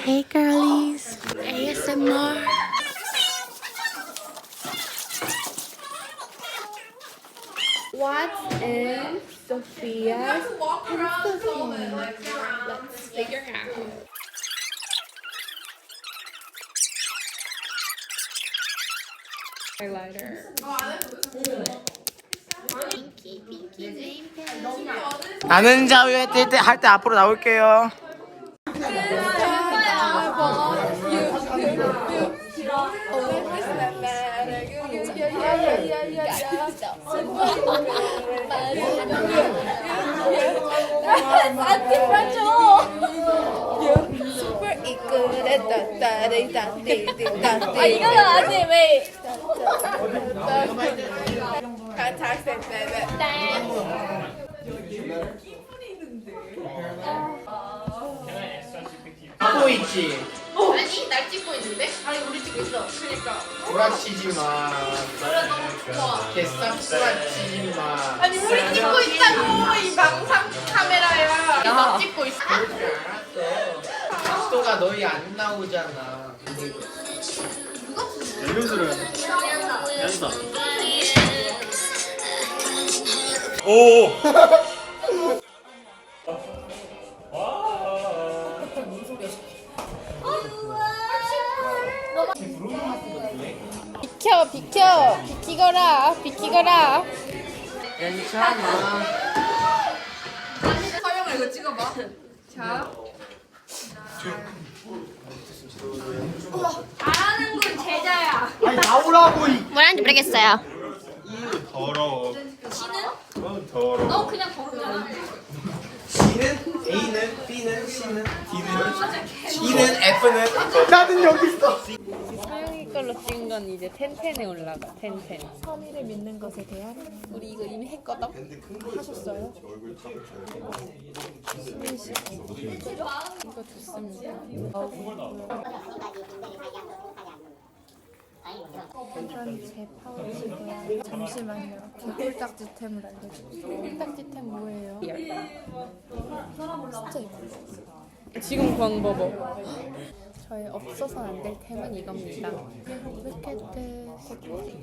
Hey girlies, ASMR. What's in Sophia's pencil case? Let's figure out. Highlighter. Pinky, pinky, name pen. 아는 자유에 할 때 앞으로 나올게요. 따리다 띠띠다 아 이거는 왜 학생 때는 하고 있지. 아니 날 찍고 있는데? 아니 우리 찍고 있어 그러니까 구라치지 마. 그래 너무 좋아 개싹 구라치지 마. 아니 우리 찍고 있다고 이 망상 카메라야 너 찍고 있어 알았어. 각도가 너희 안 나오잖아. 돼. 연습. 오. 비켜 비켜 비키거라 비키거라 괜찮아. 서영아 이거 찍어봐 자 잘하는 건 제자야 아니 나오라고 이. 뭐라는지 모르겠어요 더러워. 어, 더러워. 너 그냥 거르잖아 C는 A는 B는 C는 D는 G는 F는 나는 여기 있어. 걸로 찍은 건 이제 텐텐에 올라가 텐텐 선의를 믿는 것에 대한 우리 이거 이미 했거든 하셨어요? 이거 좋습니다 이건 제 파우치고요. 잠시만요. 제 꿀딱지템을 알려드릴게요. 꿀딱지템 뭐예요? 진짜 이거. 지금 광버버 저의 없어서는 안될 템은 이겁니다. 이렇게트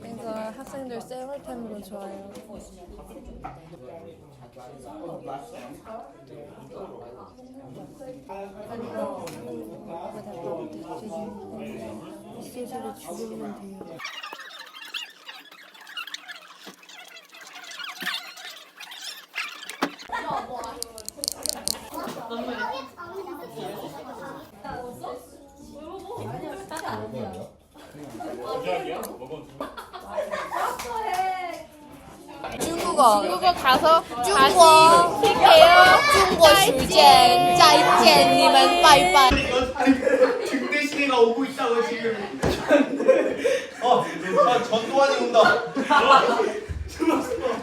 이거 학생들 쌩얼템으로 좋아요. 메시지를 줄이면 돼요. 무제한이야? 먹어 중국어. 중국어 가서 중국어. 킬게요. 중국어 출제. 짜이젠 님은 빠이빠이. 중대 시대가 오고 있다고 지금. 어, 전- 전두환이 온다.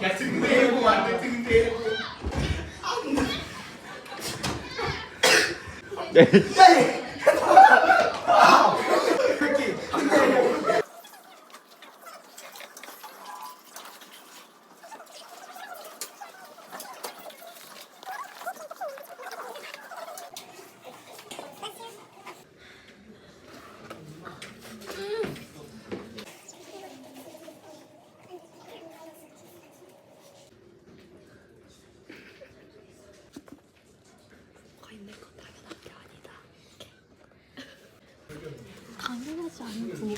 야 등대 예고 안돼 등대 예고. 네. 당연하지 않 지.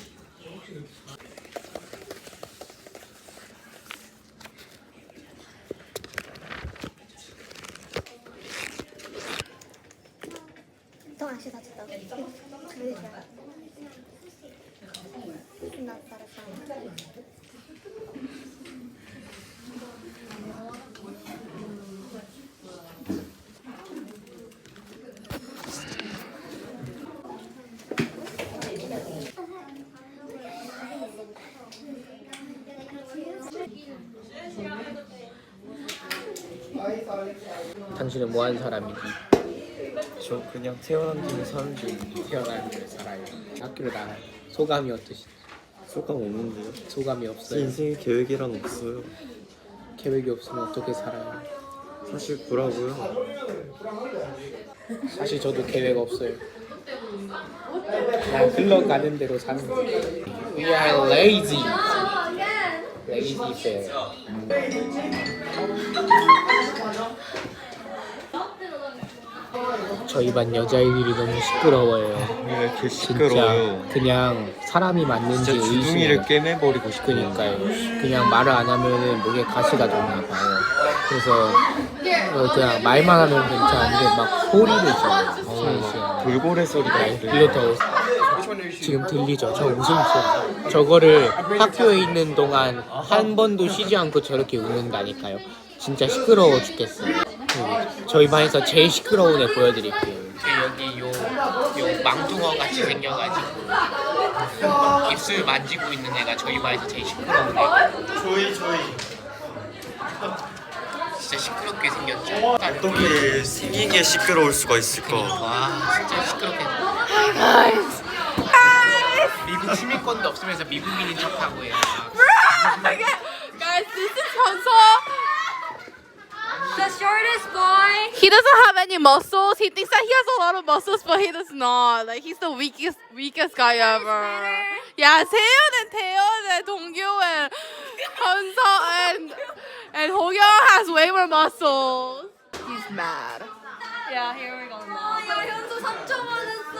또 아시 다쳤 다. 나 따라 따 라. 신은 뭐 하는 사람이지? 저 그냥 태어난 김에 사는 중 태어난 걸 살아요. 학교를 나가요. 소감이 어떠시? 소감 없는데요. 소감이 제 없어요. 인생에 계획이란 없어요. 계획이 없으면 어떻게 살아요? 사실 구라고요. 사실 저도 계획 없어요. 그냥 흘러가는 대로 사는 거지. We are lazy. Lazy fair. 저희 반 여자애들이 너무 시끄러워요. 왜 이렇게 진짜 그냥 사람이 맞는지 진짜 주둥이를 의심해요. 꿰매버리고 싶어요. 그니까요. 그냥 말을 안 하면은 목에 가시가 도나 봐요. 그래서 어, 그냥 말만 하면 괜찮은데 막 소리를 져요. 시시하게. 돌고래 소리가 네, 들려요. 이거 더 지금 들리죠? 저 웃음소리. 저거를 학교에 있는 동안 한 번도 쉬지 않고 저렇게 웃는다니까요. 진짜 시끄러워 죽겠어요. 그, 저희 반에서 제일 시끄러운 애 보여드릴게요. 여기 요, 요 망둥어 같이 생겨가지고 입술 만지고 있는 애가 저희 반에서 제일 시끄러운 애. 조이 조이. 진짜 시끄럽게 생겼죠. 어떻게 생긴 게 시끄러울 수가 있을까? 와 진짜 시끄럽게. 미국 시민권도 없으면서 미국인인 척하고 해요. Guys, this is. The shortest boy. He doesn't have any muscles. He thinks that he has a lot of muscles, but he does not. Like he's the weakest, weakest guy ever. Yeah, 태연은 태연은 동규 and Hyunseo and and Hoyoung has way more muscles. He's mad. Yeah, here we go now. 현수 3점 맞았어.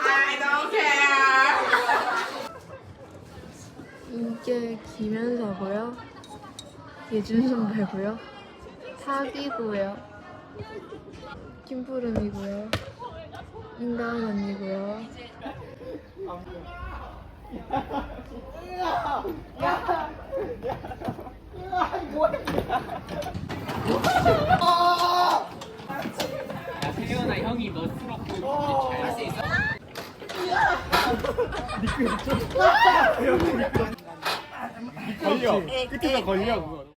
I don't care. 이게 김현서고요. 예준 선배고요. 사기고요. 김푸름이고요. 인다은 언니고요. 태연아 형이 멋스럽고 잘할수 있어. 걸려. 끝에서 걸려 그거.